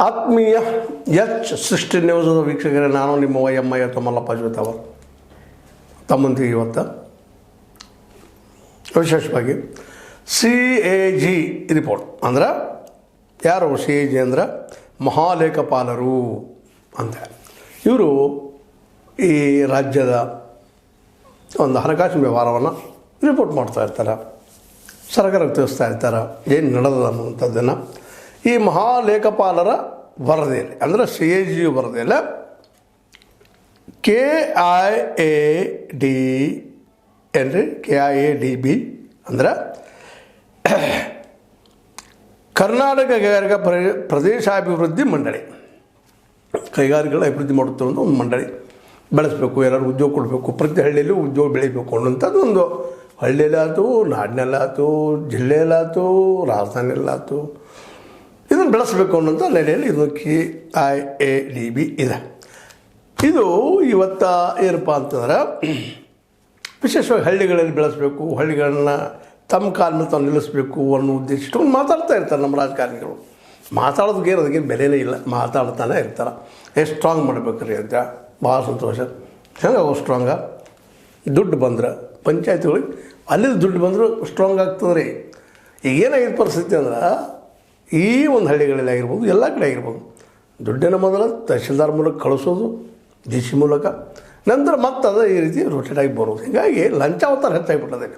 ಆತ್ಮೀಯ ಎಚ್ ಸೃಷ್ಟಿ ನ್ಯೂಸದ ವೀಕ್ಷಕರೇ, ನಾನು ನಿಮ್ಮ ವೈ ಎಂ ಐ ತಮ್ಮಲ್ಲಪ್ಪ ಜೊತೆವರು ತಮ್ಮಂದಿಗೆ ಇವತ್ತು ವಿಶೇಷವಾಗಿ ಸಿ ಎ ಜಿ ರಿಪೋರ್ಟ್ ಅಂದ್ರೆ ಯಾರು ಸಿ ಎ ಜಿ ಅಂದ್ರೆ? ಮಹಾಲೇಖಪಾಲರು ಅಂತ. ಇವರು ಈ ರಾಜ್ಯದ ಒಂದು ಹಣಕಾಸಿನ ವ್ಯವಹಾರವನ್ನು ರಿಪೋರ್ಟ್ ಮಾಡ್ತಾ ಇರ್ತಾರೆ. ಸರ್ಕಾರಕ್ಕೆ ತಿಳಿಸ್ತಾ ಇರ್ತಾರೆ. ಏನು ನಡೆದದ ಅನ್ನುವಂಥದ್ದನ್ನು ಈ ಮಹಾಲೇಖಪಾಲರ ವರದಿಯಲ್ಲಿ, ಅಂದರೆ ಸಿ ಎ ಜಿ ವರದಿಯಲ್ಲಿ ಕೆ ಐ ಎ ಡಿ ಏನ್ರಿ? K I A D B ಅಂದ್ರೆ ಕರ್ನಾಟಕ ಕೈಗಾರಿಕಾ ಪ್ರ- ಪ್ರದೇಶಾಭಿವೃದ್ಧಿ ಮಂಡಳಿ. ಕೈಗಾರಿಕೆಗಳ ಅಭಿವೃದ್ಧಿ ಮಾಡುತ್ತಿರುವಂಥ ಒಂದು ಮಂಡಳಿ. ಬೆಳೆಸಬೇಕು ಎಲ್ಲರೂ ಉದ್ಯೋಗ ಕೊಡಬೇಕು, ಪ್ರತಿ ಹಳ್ಳಿಯಲ್ಲೂ ಉದ್ಯೋಗ ಬೆಳೀಬೇಕು ಅನ್ನೋಂಥದ್ದು ಒಂದು ಹಳ್ಳಿಯಲ್ಲಾಯ್ತು ನಾಡಿನಲ್ಲಾಯ್ತು ಜಿಲ್ಲೆಯಲ್ಲಾಯ್ತು ರಾಜಧಾನಿಯಲ್ಲಾಯ್ತು ಇದನ್ನು ಬೆಳೆಸಬೇಕು ಅನ್ನೋಂಥ ನೆಲೆಯಲ್ಲಿ ಇದು K I A D B ಇದೆ. ಇದು ಇವತ್ತ ಏನಪ್ಪ ಅಂತಂದ್ರೆ, ವಿಶೇಷವಾಗಿ ಹಳ್ಳಿಗಳಲ್ಲಿ ಬೆಳೆಸಬೇಕು, ಹಳ್ಳಿಗಳನ್ನ ತಮ್ಮ ಕಾಲನ್ನ ತಾವು ನಿಲ್ಲಿಸಬೇಕು ಅನ್ನೋ ಉದ್ದೇಶ ಇಟ್ಕೊಂಡು ಮಾತಾಡ್ತಾ ಇರ್ತಾರೆ ನಮ್ಮ ರಾಜಕಾರಣಿಗಳು. ಮಾತಾಡೋದಕ್ಕೆ ಅದಕ್ಕೆ ಬೆಲೆನೇ ಇಲ್ಲ. ಮಾತಾಡ್ತಾನೆ ಇರ್ತಾರೆ. ಎಷ್ಟು ಸ್ಟ್ರಾಂಗ್ ಮಾಡ್ಬೇಕ್ರಿ ಅಂತ. ಭಾಳ ಸಂತೋಷ. ಹೆಂಗೆ ಅವು ಸ್ಟ್ರಾಂಗ ದುಡ್ಡು ಬಂದ್ರೆ, ಪಂಚಾಯತ್ಗಳಿಗೆ ಅಲ್ಲಿ ದುಡ್ಡು ಬಂದರೂ ಸ್ಟ್ರಾಂಗ್ ಆಗ್ತದೆ ರೀ ಈಗ ಏನಾಗಿದ್ದ ಪರಿಸ್ಥಿತಿ ಅಂದ್ರೆ ಈ ಒಂದು ಹಳ್ಳಿಗಳಲ್ಲಿ ಆಗಿರ್ಬೋದು, ಎಲ್ಲ ಕಡೆ ಆಗಿರ್ಬೋದು. ದುಡ್ಡಿನ ಮೊದಲು ತಹಶೀಲ್ದಾರ್ ಮೂಲಕ ಕಳಿಸೋದು, ಡಿ ಸಿ ಮೂಲಕ. ನಂತರ ಮತ್ತೆ ಅದು ಈ ರೀತಿ ರೊಟೇಟ್ ಆಗಿ ಬರೋದು. ಹೀಗಾಗಿ ಲಂಚಾವತಾರ ಹೆಚ್ಚಾಗಿಬಿಟ್ಟದೆ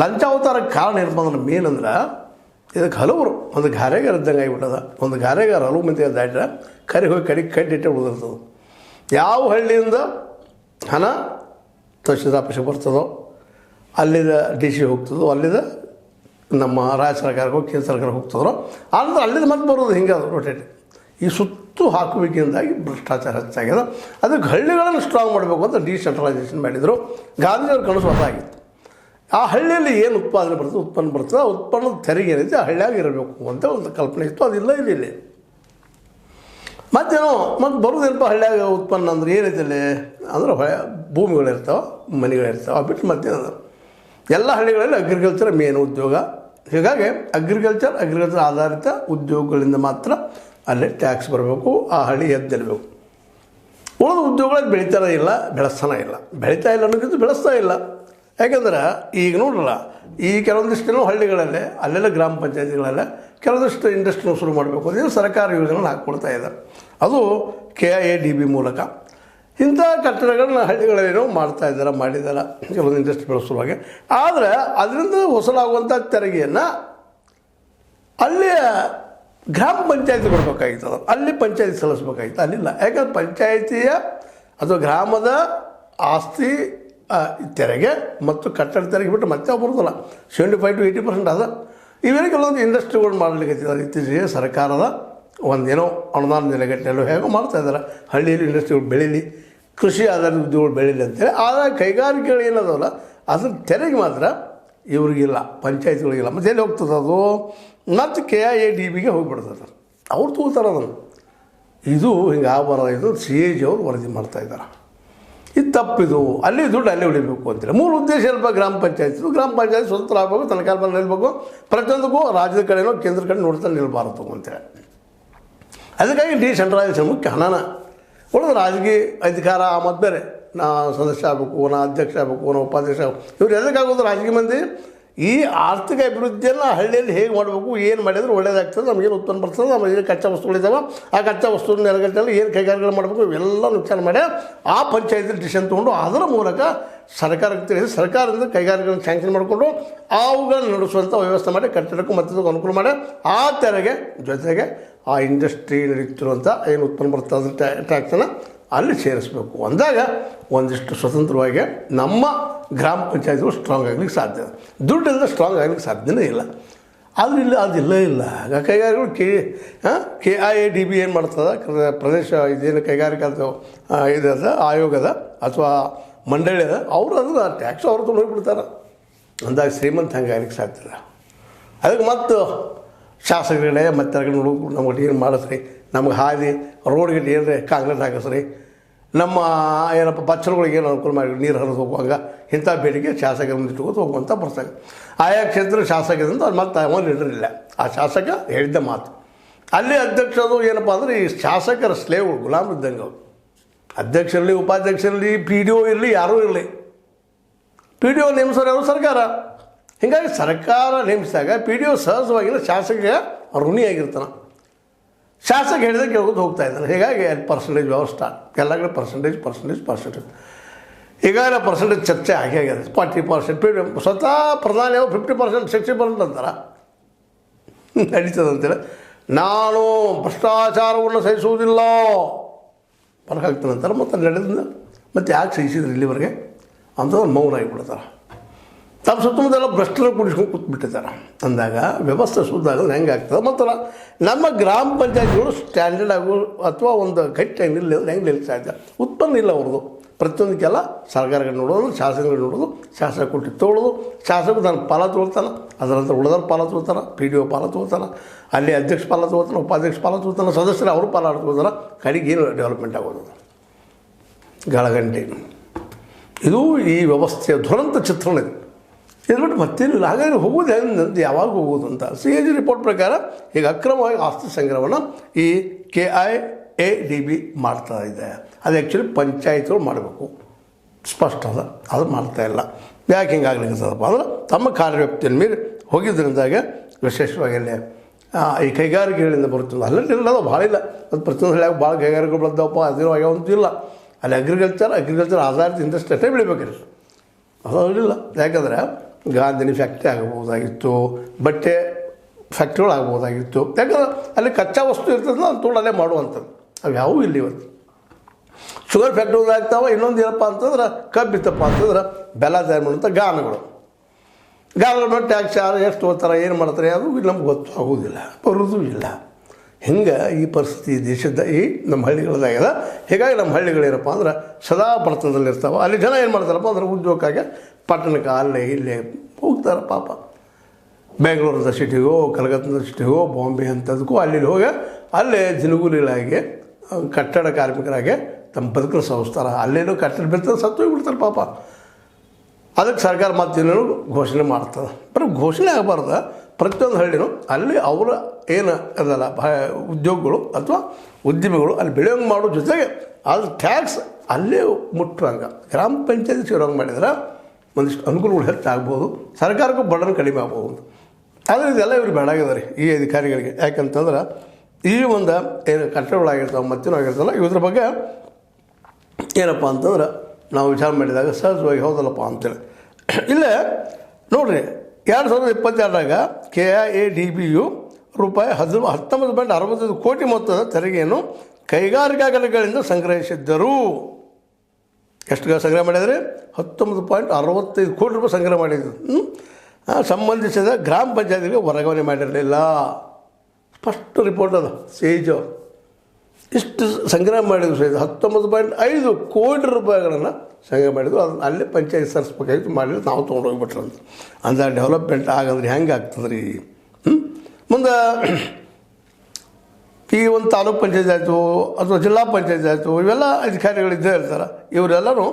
ಲಂಚಾವತಾರಕ್ಕೆ ಕಾರಣ ಏನಪ್ಪ ಅಂದ್ರೆ ಮೇನ್ ಅಂದ್ರೆ ಇದಕ್ಕೆ ಹಲವರು, ಒಂದು ಗಾರೆಗಾರ ಇದ್ದಂಗೆ ಆಗಿಬಿಟ್ಟದ. ಒಂದು ಗಾರೆಗಾರ ಹಲವು ಮಂದಿ ದಾಟ್ರೆ ಕರಿ ಹೋಗಿ ಕಡಿ ಕಡ್ಡಿಟ್ಟೆ ಉಳಿದಿರ್ತದೆ. ಯಾವ ಹಳ್ಳಿಯಿಂದ ಹಣ ತಹಶೀಲ್ದಾರ್ ಆಫೀಸಿಗೆ ಬರ್ತದೋ, ಅಲ್ಲಿದ ಡಿ ಸಿ ಹೋಗ್ತದೋ, ಅಲ್ಲಿದ ನಮ್ಮ ರಾಜ್ಯ ಸರ್ಕಾರಕ್ಕೆ, ಕೇಂದ್ರ ಸರ್ಕಾರ ಹೋಗ್ತದ್ರು ಆದ್ರೆ ಅಲ್ಲಿಂದ ಮತ್ತೆ ಬರೋದು ಹಿಂಗೆ ಅದು ರೊಟೇಟ್ ಈ ಸುತ್ತು ಹಾಕುವಿಕೆಯಿಂದಾಗಿ ಭ್ರಷ್ಟಾಚಾರ ಹೆಚ್ಚಾಗಿದೆ. ಅದಕ್ಕೆ ಹಳ್ಳಿಗಳನ್ನು ಸ್ಟ್ರಾಂಗ್ ಮಾಡಬೇಕು ಅಂತ ಡಿಸೆಂಟ್ರಲೈಸೇಷನ್ ಮಾಡಿದರು. ಗಾಂಧಿಯವ್ರ ಕನಸು ಹೊಸಾಗಿತ್ತು ಆ ಹಳ್ಳಿಯಲ್ಲಿ ಏನು ಉತ್ಪಾದನೆ ಬರ್ತದೆ, ಉತ್ಪನ್ನ ಬರ್ತದೆ, ಆ ಉತ್ಪನ್ನದ ತೆರಿಗೆ ಏನಿದೆ, ಆ ಹಳ್ಳಿಯಾಗ ಇರಬೇಕು ಅಂತ ಒಂದು ಕಲ್ಪನೆ ಇತ್ತು. ಅದಿಲ್ಲ ಇಲ್ಲಿ ಮತ್ತೇನೋ, ಮತ್ತು ಬರೋದೇನಪ್ಪ ಹಳ್ಳಿಯಾಗ ಉತ್ಪನ್ನ ಅಂದ್ರೆ ಏನೈತೆ ಅಲ್ಲಿ ಅಂದ್ರೆ ಭೂಮಿಗಳಿರ್ತಾವೆ, ಮನೆಗಳಿರ್ತಾವೆ ಬಿಟ್ಟು ಮತ್ತೇನದು? ಎಲ್ಲ ಹಳ್ಳಿಗಳಲ್ಲಿ ಅಗ್ರಿಕಲ್ಚರ್ ಮೇನ್ ಉದ್ಯೋಗ. ಹೀಗಾಗಿ ಅಗ್ರಿಕಲ್ಚರ್ ಅಗ್ರಿಕಲ್ಚರ್ ಆಧಾರಿತ ಉದ್ಯೋಗಗಳಿಂದ ಮಾತ್ರ ಅಲ್ಲಿ ಟ್ಯಾಕ್ಸ್ ಬರಬೇಕು, ಆ ಹಳ್ಳಿ ಎದ್ದಿರಬೇಕು ಉಳಿದ ಉದ್ಯೋಗಗಳಲ್ಲಿ ಬೆಳೀತಾನೇ ಇಲ್ಲ, ಬೆಳೆಸ್ತಾನೆ ಇಲ್ಲ. ಬೆಳೀತಾ ಇಲ್ಲ ಅನ್ನೋಕ್ಕಿಂತ ಬೆಳೆಸ್ತಾ ಇಲ್ಲ. ಯಾಕೆಂದ್ರೆ ಈಗ ನೋಡ್ರಲ್ಲ, ಈ ಕೆಲವೊಂದಿಷ್ಟು ಹಳ್ಳಿಗಳಲ್ಲಿ, ಅಲ್ಲೆಲ್ಲ ಗ್ರಾಮ ಪಂಚಾಯತಿಗಳಲ್ಲೇ ಕೆಲವೊಂದಿಷ್ಟು ಇಂಡಸ್ಟ್ರಿ ಶುರು ಮಾಡಬೇಕು ಅಂತ ಸರ್ಕಾರ ಯೋಜನೆಗಳನ್ನ ಹಾಕ್ಕೊಡ್ತಾ ಇದ್ದಾರೆ ಅದು K I A D B ಮೂಲಕ. ಇಂಥ ಕಟ್ಟಡಗಳನ್ನ ಹಳ್ಳಿಗಳೇನೋ ಮಾಡ್ತಾ ಇದ್ದಾರೆ, ಮಾಡಿದ್ದಾರೆ. ಕೆಲವೊಂದು ಇಂಡಸ್ಟ್ರಿ ಬೆಳೆಸುವಾಗ ಆದರೆ ಅದರಿಂದ ಹೊಸಲಾಗುವಂಥ ತೆರಿಗೆಯನ್ನು ಅಲ್ಲಿಯ ಗ್ರಾಮ ಪಂಚಾಯತಿ ಕೊಡಬೇಕಾಗಿತ್ತು ಅಲ್ಲಿ ಪಂಚಾಯತಿ ಸಲ್ಲಿಸ್ಬೇಕಾಗಿತ್ತು. ಅಲ್ಲಿಲ್ಲ. ಯಾಕಂದ್ರೆ ಪಂಚಾಯತಿಯ ಅಥವಾ ಗ್ರಾಮದ ಆಸ್ತಿ ತೆರಿಗೆ ಮತ್ತು ಕಟ್ಟಡ ತೆರಿಗೆ ಬಿಟ್ಟು ಮತ್ತೆ ಬರೋದಲ್ಲ. Seventy five to eighty percent ಅದ. ಇವೇನೇ ಕೆಲವೊಂದು ಇಂಡಸ್ಟ್ರಿಗಳು ಮಾಡಲಿಕ್ಕೆ ಇತ್ತೀಚೆಗೆ ಸರ್ಕಾರದ ಒಂದೇನೋ ಅನುದಾನ ನೆಲೆಗಟ್ಟಲು ಹೇಗೋ ಮಾಡ್ತಾ ಇದ್ದಾರೆ. ಹಳ್ಳಿಯಲ್ಲಿ ಇಂಡಸ್ಟ್ರಿಗಳು ಬೆಳೀಲಿ. ಕೃಷಿ ಆಧಾರಿತ ಉದ್ಯೋಗಗಳು ಬೆಳೀಲಿ ಅಂತೇಳಿ. ಆದರೆ ಕೈಗಾರಿಕೆಗಳು ಏನದವಲ್ಲ, ಅದ್ರ ತೆರಿಗೆ ಮಾತ್ರ ಇವ್ರಿಗಿಲ್ಲ, ಪಂಚಾಯತ್ಗಳಿಗಿಲ್ಲ. ಮತ್ತೆ ಎಲ್ಲಿ ಹೋಗ್ತದೆ ಅದು? ಮತ್ತು ಕೆ ಐ ಎ ಡಿ ಬಿಗೆ ಹೋಗಿಬಿಡ್ತದೆ ಅವ್ರು ತಗೋತಾರೆ ಅದನ್ನು. ಇದು ಹಿಂಗೆ ಆಗಬಾರ್ದು. ಇದು ಸಿ ಎ ಜಿ ಅವರು ವರದಿ ಮಾಡ್ತಾ ಇದ್ದಾರೆ. ಇದು ತಪ್ಪಿದು. ಅಲ್ಲಿ ದುಡ್ಡು ಅಲ್ಲೇ ಉಳಿಬೇಕು ಅಂತೇಳಿ. ಮೂಲ ಉದ್ದೇಶ ಇರಬೇಕು ಗ್ರಾಮ ಪಂಚಾಯತ್. ಗ್ರಾಮ ಪಂಚಾಯತ್ ಸ್ವತಂತ್ರ ಆಗಬೇಕು ತನ್ನ ಕಾಲ ಮೇಲೆ ನಿಲ್ಬೇಕು. ಪ್ರತಿಯೊಂದಕ್ಕೂ ರಾಜ್ಯದ ಕಡೆನೋ ಕೇಂದ್ರ ಕಡೆ ನೋಡ್ತಾ ನಿಲ್ಬಾರ್ದು ಅಂತೇಳಿ. ಅದಕ್ಕಾಗಿ ಡಿಸೆಂಟ್ರಲೈಸೇಷನ್ ಮುಖ್ಯ ಹಣನ. ಉಳಿದ ರಾಜಕೀಯ ಅಧಿಕಾರ ಮತ್ತು ಬೇರೆ. ನಾ ಸದಸ್ಯ ಆಗಬೇಕು, ನಾ ಅಧ್ಯಕ್ಷ ಆಗಬೇಕು, ನಾ ಉಪಾಧ್ಯಕ್ಷ ಆಗಬೇಕು. ಇವ್ರು ಎದಕ್ಕಾಗೋದು ರಾಜಕೀಯ ಮಂದಿ. ಈ ಆರ್ಥಿಕ ಅಭಿವೃದ್ಧಿಯನ್ನು ಹಳ್ಳಿಯಲ್ಲಿ ಹೇಗೆ ಮಾಡಬೇಕು, ಏನು ಮಾಡಿದ್ರೆ ಒಳ್ಳೇದಾಗ್ತದೆ, ನಮಗೇನು ಉತ್ಪನ್ನ ಬರ್ತದೆ ನಮಗೆ ಏನು ಕಚ್ಚಾ ವಸ್ತುಗಳಿದ್ದಾವೆ ಆ ಕಚ್ಚಾ ವಸ್ತುವಿನ ನೆಲಗಟ್ಟಲ್ಲಿ ಏನು ಕೈಗಾರಿಕೆಗಳು ಮಾಡಬೇಕು, ಇವೆಲ್ಲ ವಿಚಾರ ಮಾಡಿ ಆ ಪಂಚಾಯತಿ ಡಿಸಿಷನ್ ತೊಗೊಂಡು ಅದರ ಮೂಲಕ ಸರ್ಕಾರಕ್ಕೆ ತಿಳಿಸಿ, ಸರ್ಕಾರದಿಂದ ಕೈಗಾರಿಕೆಗಳನ್ನು ಸ್ಯಾಂಕ್ಷನ್ ಮಾಡಿಕೊಂಡು ಅವುಗಳನ್ನು ನಡೆಸುವಂಥ ವ್ಯವಸ್ಥೆ ಮಾಡಿ ಕಟ್ಟಡಕ್ಕೂ ಮತ್ತದಕ್ಕೂ ಅನುಕೂಲ ಮಾಡಿ, ಆ ತೆರೆಗೆ, ಜೊತೆಗೆ ಆ ಇಂಡಸ್ಟ್ರಿ ನಡೀತಿರುವಂಥ ಏನು ಉತ್ಪನ್ನ ಬರ್ತದೆ ಅದ್ರ ಟ್ಯಾ ಟ್ಯಾಕ್ಸನ್ನು ಅಲ್ಲಿ ಸೇರಿಸಬೇಕು. ಅಂದಾಗ ಒಂದಿಷ್ಟು ಸ್ವತಂತ್ರವಾಗಿ ನಮ್ಮ ಗ್ರಾಮ ಪಂಚಾಯತ್ಗಳು ಸ್ಟ್ರಾಂಗ್ ಆಗಲಿಕ್ಕೆ ಸಾಧ್ಯ. ದುಡ್ಡಿಂದ ಸ್ಟ್ರಾಂಗ್ ಆಗಲಿಕ್ಕೆ ಸಾಧ್ಯವೇ ಇಲ್ಲ. ಆದ್ರೆ ಇಲ್ಲ ಅದಿಲ್ಲ ಇಲ್ಲ ಕೈಗಾರಿಕೆಗಳು K K I A D B ಏನು ಮಾಡ್ತದೆ? ಪ್ರದೇಶ ಇದೇನು ಕೈಗಾರಿಕಾ ಅದು ಇದದ ಆಯೋಗದ ಅಥವಾ ಮಂಡಳಿ ಅದ ಅವರು ಅದನ್ನು ಟ್ಯಾಕ್ಸ್ ಅವ್ರು ತೊಗೊಂಡು ಹೋಗಿಬಿಡ್ತಾರೆ. ಅಂದಾಗ ಶ್ರೀಮಂತ ಹಂಗೆ ಆಗ್ಲಿಕ್ಕೆ ಸಾಧ್ಯ ಅದಕ್ಕೆ ಮತ್ತು ಶಾಸಕರುಗಳೇ ಮತ್ತೆ ನಮ್ಗೆ ಏನು ಮಾಡಿಸ್ರಿ? ನಮ್ಗೆ ಹಾದಿ ರೋಡ್ ಗಿಟ್ ಏನ್ರಿ ಕಾಂಗ್ರೆಸ್ ಹಾಕಿಸ್ರಿ. ನಮ್ಮ ಏನಪ್ಪ, ಬಚ್ಚಲುಗಳಿಗೆ ಏನು ಅನುಕೂಲ ಮಾಡಿ ನೀರು ಹರಿದು ಹೋಗುವಾಗ ಇಂಥ ಬೇಡಿಕೆ ಶಾಸಕರ ಇಟ್ಕೊಂಡು ಹೋಗುವಂಥ ಬರ್ತಾರೆ ಆಯಾ ಕ್ಷೇತ್ರ ಶಾಸಕರಿಂದ ಅದು ಮತ್ತೆ ಅವನು ಇಡಲಿಲ್ಲ ಆ ಶಾಸಕ ಹೇಳಿದ್ದ ಮಾತು. ಅಲ್ಲಿ ಅಧ್ಯಕ್ಷರು ಏನಪ್ಪ ಅಂದರೆ, ಈ ಶಾಸಕರ ಸ್ಲೇವ್ಗಳು ಗುಲಾಮ್ ಇದ್ದಂಗೆ ಅವರು. ಅಧ್ಯಕ್ಷರಲ್ಲಿ, ಉಪಾಧ್ಯಕ್ಷರಲ್ಲಿ ಪಿ ಡಿ ಒ ಇರಲಿ, ಯಾರೂ ಇರಲಿ. ಪಿ ಡಿ ಒ ನೇಮಿಸೋರು ಯಾರು? ಸರ್ಕಾರ. ಹೀಗಾಗಿ ಸರ್ಕಾರ ನೇಮಿಸಿದಾಗ ಪಿ ಡಿ ಒ ಸಹಜವಾಗಿನ ಶಾಸಕ ಋಣಿಯಾಗಿರ್ತಾನೆ. ಶಾಸಕ ಹೇಳಿದಾಗ ಕೇಳ್ಕೊಂಡು ಹೋಗ್ತಾ ಇದ್ದಾನೆ ಹೀಗಾಗಿ ಪರ್ಸೆಂಟೇಜ್ ವ್ಯವಸ್ಥೆ ಎಲ್ಲ ಕಡೆ ಪರ್ಸೆಂಟೇಜ್ ಪರ್ಸೆಂಟೇಜ್ ಪರ್ಸೆಂಟೇಜ್ ಈಗಾಗಲೇ ಪರ್ಸೆಂಟೇಜ್ ಚರ್ಚೆ ಆಗಿ ಆಗಿದೆ. ಫಾರ್ಟಿ ಪರ್ಸೆಂಟ್ ಪಿ ಸ್ವತಃ ಪ್ರಧಾನಿ ಫಿಫ್ಟಿ ಪರ್ಸೆಂಟ್ ಸಿಕ್ಸ್ಟಿ ಪರ್ಸೆಂಟ್ ಅಂತಾರೆ. ನಡೀತದೆ ಅಂತೇಳಿ ನಾನು ಭ್ರಷ್ಟಾಚಾರವನ್ನು ಸಹಿಸುವುದಿಲ್ಲ. ಹೊರಗೆ ಹಾಕ್ತಾನೆ ಅಂತಾರೆ. ಮತ್ತು ನಡೆದ ಮತ್ತು ಯಾಕೆ ಸಹಿಸಿದ್ರು ಇಲ್ಲಿವರೆಗೆ? ಅಂತಂದ್ರೆ ಮೌನ ಆಗಿಬಿಡ್ತಾರೆ. ತಮ್ಮ ಸುತ್ತಮುತ್ತಲ ಭ್ರಷ್ಟರು ಕುಡಿಸ್ಕೊಂಡು ಕೂತ್ಬಿಟ್ಟಿದ್ದಾರೆ. ಅಂದಾಗ ವ್ಯವಸ್ಥೆ ಸುದ್ದಾಗ ಹೆಂಗೆ ಆಗ್ತದೆ? ಮತ್ತು ನಮ್ಮ ಗ್ರಾಮ ಪಂಚಾಯತ್ಗಳು ಸ್ಟ್ಯಾಂಡರ್ಡ್ ಆಗೋ ಅಥವಾ ಒಂದು ಗಟ್ಟಿ ನಿಲ್ಲ, ಹೆಂಗೆ ಸಾಧ್ಯ ಉತ್ಪನ್ನ ಇಲ್ಲ ಅವ್ರದ್ದು. ಪ್ರತಿಯೊಂದಕ್ಕೆಲ್ಲ ಸರ್ಕಾರಗಳು ನೋಡೋದು ಶಾಸಕಗಳು ನೋಡೋದು ಶಾಸಕ ಕೊಟ್ಟು ತೊಗೊಳೋದು ಶಾಸಕ ತನ್ನ ಪಾಲ ತೊಗೊಳ್ತಾನೆ ಅದರ ನಂತರ ಉಳಿದವ್ರು ಪಾಲ ತೊಗೊಳ್ತಾನೆ ಪಿ ಡಿ ಒ ಪಾಲ ತೊಗೊಳ್ತಾನೆ ಅಲ್ಲಿ ಅಧ್ಯಕ್ಷ ಪಾಲ ತೊಗೊಳ್ತಾನೆ ಉಪಾಧ್ಯಕ್ಷ ಪಾಲ ತೊಗೊಳ್ತಾನೆ ಸದಸ್ಯರು ಅವರು ಪಾಲ ತೊಗೊಳ್ತಾನೆ ಕಡೆಗೆ ಏನು ಡೆವಲಪ್ಮೆಂಟ್ ಆಗೋದು? ಗಳಗಂಟೆ. ಇದು ಈ ವ್ಯವಸ್ಥೆಯ ದುರಂತ ಚಿತ್ರಣ ಇದು. ಇದು ಮತ್ತೇನು ಮತ್ತೇನಿಲ್ಲ. ಹಾಗಾದರೆ ಹೋಗೋದು ಹೆಂಗೆ ಯಾವಾಗ ಹೋಗೋದು ಅಂತ. ಸಿ ಎ ಜಿ ರಿಪೋರ್ಟ್ ಪ್ರಕಾರ ಈಗ ಅಕ್ರಮವಾಗಿ ಆಸ್ತಿ ಸಂಗ್ರಹವನ್ನು ಈ K I A D B ಮಾಡ್ತಾ ಇದೆ. ಅದು ಆ್ಯಕ್ಚುಲಿ ಪಂಚಾಯತ್ಗಳು ಮಾಡಬೇಕು. ಸ್ಪಷ್ಟ ಅದ ಅದು ಮಾಡ್ತಾ ಇಲ್ಲ. ಯಾಕೆ ಹಿಂಗಾಗ್ಲಿಕ್ಕತ್ತದಪ್ಪ ಅಂದ್ರೆ ತಮ್ಮ ಕಾರ್ಯವ್ಯಾಪ್ತಿಯನ್ನು ಮೀರಿ ಹೋಗಿದ್ದರಿಂದಾಗ ವಿಶೇಷವಾಗಿ ಅಲ್ಲಿ ಈ ಕೈಗಾರಿಕೆಗಳಿಂದ ಬರುತ್ತಿಲ್ಲ. ಅಲ್ಲಿ ಅದು ಭಾಳ ಇಲ್ಲ. ಅದು ಪ್ರತಿಯೊಂದು ಹಳ್ಳಿಯಾಗ ಭಾಳ ಕೈಗಾರಿಕೆಗಳು ಬಂದವಪ್ಪ ಅದಿರೋ ಆಗ್ಯಾವಂತೂ ಇಲ್ಲ. ಅಲ್ಲಿ ಅಗ್ರಿಕಲ್ಚರ್ ಅಗ್ರಿಕಲ್ಚರ್ ಆಧಾರಿತ ಇಂಡಸ್ಟ್ರಿ ಅಷ್ಟೇ ಬೆಳಿಬೇಕ್ರಿ ಇಲ್ಲ. ಯಾಕಂದ್ರೆ ಗಾಂಧಿನಿ ಫ್ಯಾಕ್ಟ್ರಿ ಆಗಬಹುದಾಗಿತ್ತು, ಬಟ್ಟೆ ಫ್ಯಾಕ್ಟ್ರಿಗಳು ಆಗ್ಬೋದಾಗಿತ್ತು ಯಾಕಂದ್ರೆ ಅಲ್ಲಿ ಕಚ್ಚಾ ವಸ್ತು ಇರ್ತದೆ ಅದು ಅಲ್ಲೇ ಮಾಡುವಂಥದ್ದು. ಅವು ಯಾವೂ ಇಲ್ಲ ಇವತ್ತು. ಶುಗರ್ ಫ್ಯಾಕ್ಟ್ರಿಗಳು ಇನ್ನೊಂದು ಏನಪ್ಪ ಅಂತಂದ್ರೆ ಕಬ್ಬಿತ್ತಪ್ಪ ಅಂತಂದ್ರೆ ಬೆಲ್ಲ ತಯಾರು ಮಾಡುವಂಥ ಗಾನಗಳು. ಗಾನಗಳ ಟ್ಯಾಕ್ಸ್ ಎಷ್ಟು ಓದ್ತಾರೆ, ಏನು ಮಾಡ್ತಾರೆ, ಅದು ನಮ್ಗೆ ಗೊತ್ತು ಆಗೋದಿಲ್ಲ, ಬರೋದು ಇಲ್ಲ. ಹಿಂಗೆ ಈ ಪರಿಸ್ಥಿತಿ ದೇಶದ ಈ ನಮ್ಮ ಹಳ್ಳಿಗಳದಾಗ್ಯದ ಹೀಗಾಗಿ ನಮ್ಮ ಹಳ್ಳಿಗಳೇನಪ್ಪ ಅಂದ್ರೆ ಸದಾ ಬಡತನದಲ್ಲಿರ್ತಾವೆ. ಅಲ್ಲಿ ಜನ ಏನು ಮಾಡ್ತಾರಪ್ಪ ಅಂದ್ರೆ ಉದ್ಯೋಗಕ್ಕಾಗಿ ಪಟ್ಟಣಕ್ಕೆ ಅಲ್ಲೇ ಇಲ್ಲೇ ಹೋಗ್ತಾರೆ ಪಾಪ. ಬೆಂಗಳೂರದ ಸಿಟಿಗೋ, ಕಲ್ಕತ್ತಾದ ಸಿಟಿಗೋ, ಬಾಂಬೆ ಅಂಥದಕ್ಕೂ ಅಲ್ಲಿ ಹೋಗಿ ಅಲ್ಲೇ ದಿನಗೂಲಿಗಳಾಗಿ ಕಟ್ಟಡ ಕಾರ್ಮಿಕರಾಗಿ ತಮ್ಮ ಬದುಕಲು ಸಾಗಿಸ್ತಾರೆ. ಅಲ್ಲೇನು ಕಟ್ಟಡ ಬಿಡ್ತಾರೆ, ಸತ್ತು ಹೋಗ್ಬಿಡ್ತಾರೆ ಪಾಪ. ಅದಕ್ಕೆ ಸರ್ಕಾರ ಮತ್ತೇನೇನು ಘೋಷಣೆ ಮಾಡ್ತದೆ. ಬರೀ ಘೋಷಣೆ ಆಗಬಾರ್ದು. ಪ್ರತಿಯೊಂದು ಹಳ್ಳಿನೂ ಅಲ್ಲಿ ಅವರ ಏನು ಇರಲ್ಲ ಉದ್ಯೋಗಗಳು ಅಥವಾ ಉದ್ಯಮಿಗಳು ಅಲ್ಲಿ ಬೆಳೆಯೋಂಗೆ ಮಾಡೋ ಜೊತೆಗೆ ಅದು ಟ್ಯಾಕ್ಸ್ ಅಲ್ಲೇ ಮುಟ್ಟುವಂಗೆ ಗ್ರಾಮ ಪಂಚಾಯತಿ ಸೇರೋಂಗೆ ಮಾಡಿದ್ರೆ, ಒಂದಿಷ್ಟು ಅನುಕೂಲಗಳು ಹೆಚ್ಚಾಗ್ಬೋದು ಸರ್ಕಾರಕ್ಕೂ ಬಡನ್ ಕಡಿಮೆ ಆಗ್ಬೋದು ಆದರೆ ಇದೆಲ್ಲ ಇವ್ರು ಬೇಡಾಗಿದೆ ರೀ ಈ ಅಧಿಕಾರಿಗಳಿಗೆ. ಯಾಕಂತಂದ್ರೆ ಈ ಒಂದು ಏನು ಕಟ್ಟಡಗಳಾಗಿರ್ತಾವೆ ಮತ್ತೇನೋ ಆಗಿರ್ತಾವಲ್ಲ ಇದ್ರ ಬಗ್ಗೆ ಏನಪ್ಪ ಅಂತಂದ್ರೆ ನಾವು ವಿಚಾರ ಮಾಡಿದಾಗ ಸಹಜವಾಗಿ ಹೌದಲ್ಲಪ್ಪ ಅಂತೇಳಿ. ಇಲ್ಲೇ, ನೋಡಿರಿ, ಎರಡು ಸಾವಿರದ ಇಪ್ಪತ್ತೆರಡರಾಗ K I A D B you ರೂಪಾಯಿ ಹದ್ ಹತ್ತೊಂಬತ್ತು ಪಾಯಿಂಟ್ ಅರವತ್ತೈದು ಕೋಟಿ ಮೊತ್ತದ ತೆರಿಗೆಯನ್ನು ಕೈಗಾರಿಕಾಗಳಿಂದ ಸಂಗ್ರಹಿಸಿದ್ದರು. ಎಷ್ಟು ಸಂಗ್ರಹ ಮಾಡಿದರೆ? ಹತ್ತೊಂಬತ್ತು ಪಾಯಿಂಟ್ ಅರವತ್ತೈದು ಕೋಟಿ ರೂಪಾಯಿ ಸಂಗ್ರಹ ಮಾಡಿದ್ರು ಸಂಬಂಧಿಸಿದ ಗ್ರಾಮ ಪಂಚಾಯತಿಗೆ ವರ್ಗಾವಣೆ ಮಾಡಿರಲಿಲ್ಲ. ಫಸ್ಟ್ ರಿಪೋರ್ಟ್ ಅದ. ಸೇಜು ಇಷ್ಟು ಸಂಗ್ರಹ ಮಾಡಿದ್ರು ಸಹಿತ ಹತ್ತೊಂಬತ್ತು ಪಾಯಿಂಟ್ ಐದು ಕೋಟಿ ರೂಪಾಯಿಗಳನ್ನು ಸಂಗ್ರಹ ಮಾಡಿದ್ರು. ಅದು ಅಲ್ಲೇ ಪಂಚಾಯತ್ ಸರ್ಸ್ಬೇಕಾಗಿತ್ತು. ಮಾಡಿದ್ರೆ ನಾವು ತೊಗೊಂಡು ಹೋಗ್ಬಿಟ್ರು ಅಂತ. ಅಂದ ಡೆವಲಪ್ಮೆಂಟ್ ಆಗಂದ್ರೆ ಹೆಂಗೆ ಆಗ್ತದೆ? ಮುಂದೆ ಈ ಒಂದು ತಾಲೂಕ್ ಪಂಚಾಯತ್ ಆಯಿತು, ಅಥವಾ ಜಿಲ್ಲಾ ಪಂಚಾಯತ್ ಆಯಿತು, ಇವೆಲ್ಲ ಅಧಿಕಾರಿಗಳು ಇದ್ದೇ ಇರ್ತಾರೆ. ಇವರೆಲ್ಲರೂ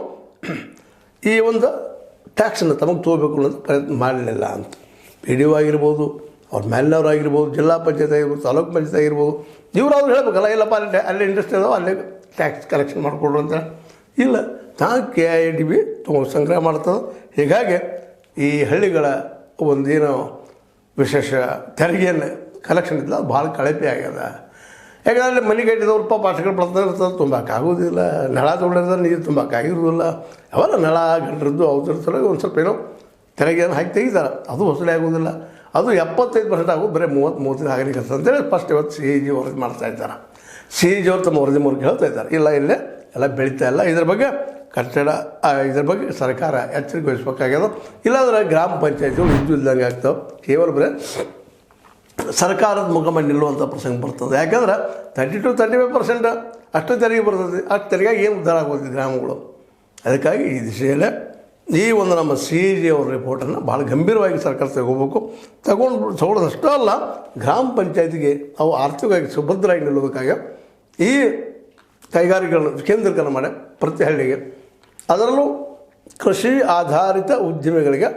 ಈ ಒಂದು ಟ್ಯಾಕ್ಸನ್ನು ತಮಗೆ ತೊಗೋಬೇಕು ಅನ್ನೋದು ಪ್ರಯತ್ನ ಮಾಡಲಿಲ್ಲ ಅಂತ. ಪಿ ಡಿ ಒ ಆಗಿರ್ಬೋದು ಅವ್ರ ಮೇಲಿನವ್ರು ಆಗಿರ್ಬೋದು ಜಿಲ್ಲಾ ಪಂಚಾಯತ್ ಆಗಿರ್ಬೋದು ತಾಲೂಕು ಪಂಚಾಯತ್ ಆಗಿರ್ಬೋದು ಅವ್ರು ಹೇಳಬೇಕಲ್ಲ ಇಲ್ಲಪ್ಪ, ಅಲ್ಲಿ ಅಲ್ಲೇ ಇಂಡಸ್ಟ್ರಿ ಅದಾವೆ ಅಲ್ಲೇ ಟ್ಯಾಕ್ಸ್ ಕಲೆಕ್ಷನ್ ಮಾಡಿಕೊಡ್ರು ಅಂತ. ಇಲ್ಲ ತಾ ಕೆ ಐ ಡಿ ಬಿ ತೊಗೊಂಡು ಸಂಗ್ರಹ ಮಾಡ್ತದೆ. ಹೀಗಾಗಿ ಈ ಹಳ್ಳಿಗಳ ಒಂದೇನು ವಿಶೇಷ ತೆರಿಗೆಯನ್ನು ಕಲೆಕ್ಷನ್ ಇದ್ದಿಲ್ಲ ಅದು ಭಾಳ ಕಳಪೆ ಆಗ್ಯದ. ಯಾಕಂದರೆ ಅಲ್ಲಿ ಮನೆ ಕಟ್ಟಿದವ್ರು ಪಾಪ ಅಷ್ಟಗಳು ಪ್ರಯತ್ನ ಇರ್ತದೆ ತುಂಬಕ್ಕಾಗೋದಿಲ್ಲ ನಳ ತೊಗೊಂಡಿರ್ತಾರೆ, ನೀರು ತುಂಬಕ್ಕಾಗಿರೋದಿಲ್ಲ ಅವೆಲ್ಲ ನಳ ಗಂಡ್ರದ್ದು ಅವ್ರದ್ದು ಒಂದು ಸ್ವಲ್ಪ ಏನೋ ತೆರಿಗೆಯನ್ನು ಹಾಕಿ ತೆಗಿತಾರೆ. ಅದು ವಸೂಲಿ ಆಗೋದಿಲ್ಲ. ಅದು ಎಪ್ಪತ್ತೈದು ಪರ್ಸೆಂಟ್ ಆಗೋದು ಬರೀ ಮೂವತ್ತು ಮೂವತ್ತೈದು ಆಗಲಿಕ್ಕೆ ಅಂತೇಳಿ ಫಸ್ಟ್ ಇವತ್ತು ಸಿ ಜಿ ವರದಿ ಮಾಡ್ತಾ ಇದ್ದಾರೆ. ಸಿ ಜಿ ಅವ್ರು ತಮ್ಮ ವರದಿ ಮೂಲಕ ಹೇಳ್ತಾ ಇದ್ದಾರೆ. ಇಲ್ಲ, ಇಲ್ಲೇ ಎಲ್ಲ ಬೆಳೀತಾ ಇಲ್ಲ. ಇದ್ರ ಬಗ್ಗೆ ಕಟ್ಟಡ ಇದ್ರ ಬಗ್ಗೆ ಸರ್ಕಾರ ಎಚ್ಚರಿಕೆ ವಹಿಸ್ಬೇಕಾಗ್ಯದ ಇಲ್ಲಾಂದ್ರೆ ಗ್ರಾಮ ಪಂಚಾಯತಿಗಳು ಇದ್ದು ಇಲ್ದಂಗೆ ಆಗ್ತಾವೆ. ಕೇವಲ ಬರೀ ಸರ್ಕಾರದ ಮುಖಮ ನಿಲ್ಲುವಂಥ ಪ್ರಸಂಗ ಬರ್ತದೆ. ಯಾಕಂದ್ರೆ thirty two thirty five percent ಅಷ್ಟು ತೆರಿಗೆ ಬರ್ತದೆ. ಅಷ್ಟು ತೆರಿಗೆ ಏನು ಉದ್ಧಾರ ಆಗೋದು ಗ್ರಾಮಗಳು. ಅದಕ್ಕಾಗಿ ಈ ದಿಶೆಯಲ್ಲೇ ಈ ಒಂದು ನಮ್ಮ ಸಿ ಜಿ ಅವ್ರ ರಿಪೋರ್ಟನ್ನು ಭಾಳ ಗಂಭೀರವಾಗಿ ಸರ್ಕಾರ ತಗೋಬೇಕು. ತಗೊಂಡು ತಗೊಳ್ಳೋದಷ್ಟೇ ಅಲ್ಲ, ಗ್ರಾಮ ಪಂಚಾಯತಿಗೆ ಅವು ಆರ್ಥಿಕವಾಗಿ ಸುಭದ್ರವಾಗಿ ನಿಲ್ಲೋದಕ್ಕಾಗಿ ಈ ಕೈಗಾರಿಕೆಗಳನ್ನು ಕೇಂದ್ರೀಕರಣ ಮಾಡಿ ಪ್ರತಿ ಹಳ್ಳಿಗೆ ಅದರಲ್ಲೂ ಕೃಷಿ ಆಧಾರಿತ ಉದ್ಯಮಿಗಳಿಗೆ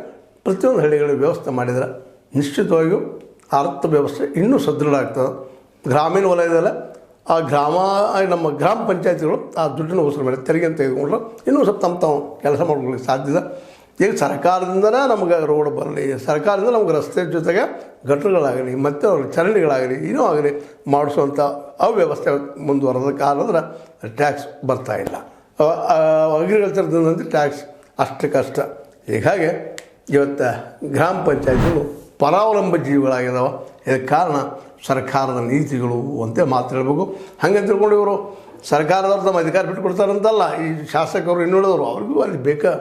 ಪ್ರತಿಯೊಂದು ಹಳ್ಳಿಗಳಿಗೆ ವ್ಯವಸ್ಥೆ ಮಾಡಿದರೆ ನಿಶ್ಚಿತವಾಗಿಯೂ ಅರ್ಥ ವ್ಯವಸ್ಥೆ ಇನ್ನೂ ಸದೃಢ ಆಗ್ತದೆ. ಗ್ರಾಮೀಣ ವಲಯದಲ್ಲ ಆ ಗ್ರಾಮ ನಮ್ಮ ಗ್ರಾಮ ಪಂಚಾಯತಿಗಳು ಆ ದುಡ್ಡನ್ನು ವಸೂಲು ಮೇಲೆ ತೆರಿಗೆ ತೆಗೆದುಕೊಂಡ್ರೆ. ಇನ್ನೂ ಸ್ವಲ್ಪ ತಮ್ಮ ತಾವು ಕೆಲಸ ಮಾಡ್ಕೊಳ್ಳಿಕ್ಕೆ ಸಾಧ್ಯ ಇದೆ ಈಗ ಸರ್ಕಾರದಿಂದನೇ ನಮ್ಗೆ ರೋಡ್ ಬರಲಿ, ಸರ್ಕಾರದಿಂದ ನಮ್ಗೆ ರಸ್ತೆ ಜೊತೆಗೆ ಗಟ್ಟರುಗಳಾಗಲಿ ಮತ್ತು ಅವ್ರ ಚರಂಡಿಗಳಾಗಲಿ, ಏನೂ ಆಗಲಿ, ಮಾಡಿಸುವಂಥ ಅವ್ಯವಸ್ಥೆ ಮುಂದುವರೆದ ಕಾರಣದ್ರೆ ಟ್ಯಾಕ್ಸ್ ಬರ್ತಾ ಇಲ್ಲ. ಅಗ್ರಿಕಲ್ಚರ್ದಂತ ಟ್ಯಾಕ್ಸ್ ಅಷ್ಟು ಕಷ್ಟ ಹೀಗಾಗಿ ಇವತ್ತು ಗ್ರಾಮ ಪಂಚಾಯತಿಗಳು ಪರಾವಲಂಬ ಜೀವಿಗಳಾಗಿದ್ದಾವೆ. ಇದಕ್ಕೆ ಕಾರಣ ಸರ್ಕಾರದ ನೀತಿಗಳು ಅಂತ ಮಾತು ಹೇಳಬೇಕು. ಹಂಗೆ ತಿಳ್ಕೊಂಡು ಇವರು ಸರ್ಕಾರದವ್ರು ತಮ್ಮ ಅಧಿಕಾರ ಬಿಟ್ಟು ಕೊಡ್ತಾರಂತಲ್ಲ ಈ ಶಾಸಕರು ಇನ್ನುಳಿದವರು ಅವ್ರಿಗೂ ಅಲ್ಲಿ ಬೇಕಾ.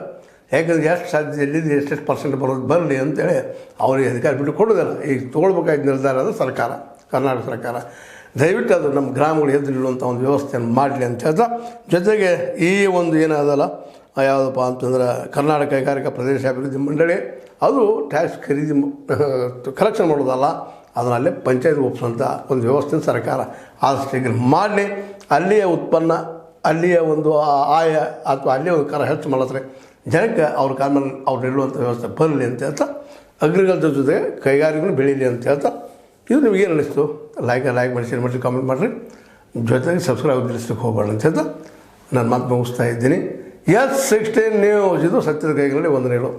ಯಾಕಂದ್ರೆ ಎಷ್ಟು ಸಾಧ್ಯ ಎಲ್ಲಿದ್ದು ಎಷ್ಟೆಷ್ಟು ಪರ್ಸೆಂಟ್ ಬರೋದು ಬರಲಿ ಅಂತೇಳಿ ಅವ್ರಿಗೆ ಅಧಿಕಾರ ಬಿಟ್ಟು ಕೊಡೋದಿಲ್ಲ ಈಗ ತೊಗೊಳ್ಬೇಕಾದ ನಿರ್ಧಾರ ಅದು ಸರ್ಕಾರ, ಕರ್ನಾಟಕ ಸರ್ಕಾರ. ದಯವಿಟ್ಟು ಅದು ನಮ್ಮ ಗ್ರಾಮಗಳು ಎದ್ದು ನಿಲ್ಲುವಂಥ ಒಂದು ವ್ಯವಸ್ಥೆಯನ್ನು ಮಾಡಲಿ ಅಂತ ಹೇಳ್ತಾ, ಜೊತೆಗೆ ಈ ಒಂದು ಏನದಲ್ಲ, ಯಾವುದಪ್ಪ ಅಂತಂದ್ರೆ ಕರ್ನಾಟಕ ಕೈಗಾರಿಕಾ ಪ್ರದೇಶ ಅಭಿವೃದ್ಧಿ ಮಂಡಳಿ ಅದು ಟ್ಯಾಕ್ಸ್ ಖರೀದಿ ಕಲೆಕ್ಷನ್ ಮಾಡೋದಲ್ಲ ಅದನ್ನಲ್ಲೇ ಪಂಚಾಯತ್ ಒಪ್ಪಿಸುವಂಥ ಒಂದು ವ್ಯವಸ್ಥೆ ಸರ್ಕಾರ ಆದಷ್ಟು ಮಾಡಲಿ. ಅಲ್ಲಿಯ ಉತ್ಪನ್ನ, ಅಲ್ಲಿಯ ಒಂದು ಆಯ ಅಥವಾ ಅಲ್ಲಿಯ ಒಂದು ಕರ ಹೆಚ್ಚು ಮಾಡಿದ್ರೆ ಜನಕ್ಕೆ ಅವ್ರ ಕಾಲ್ಮೇಲೆ ಅವ್ರು ನಿಲ್ಲುವಂಥ ವ್ಯವಸ್ಥೆ ಬರಲಿ ಅಂತ ಹೇಳ್ತಾ, ಅಗ್ರಿಕಲ್ಚರ್ ಜೊತೆ ಕೈಗಾರಿಕೆಗಳು ಬೆಳೀಲಿ ಅಂತ ಹೇಳ್ತಾ, ಇದು ನಿಮ್ಗೆ ಏನು ಅನಿಸ್ತು? ಲೈಕ್ ಲೈಕ್ ಮಾಡಿ ಶೇರ್ ಮಾಡಿ ಕಾಮೆಂಟ್ ಮಾಡಿರಿ. ಜೊತೆಗೆ ಸಬ್ಸ್ಕ್ರೈಬ್ ತಿಳಿಸ್ಲಿಕ್ಕೆ ಹೋಗಬೇಡ ಅಂತ ಹೇಳ್ತಾ, ನಾನು ಮಾತು ಮುಗಿಸ್ತಾ ಇದ್ದೀನಿ. ಎಸ್ ಸಿಕ್ಸ್ಟೀನ್ ನ್ಯೂಸ್ ಇದು ಸತ್ಯದ ಕೈಗಳಲ್ಲಿ ವಂದನೆಗಳು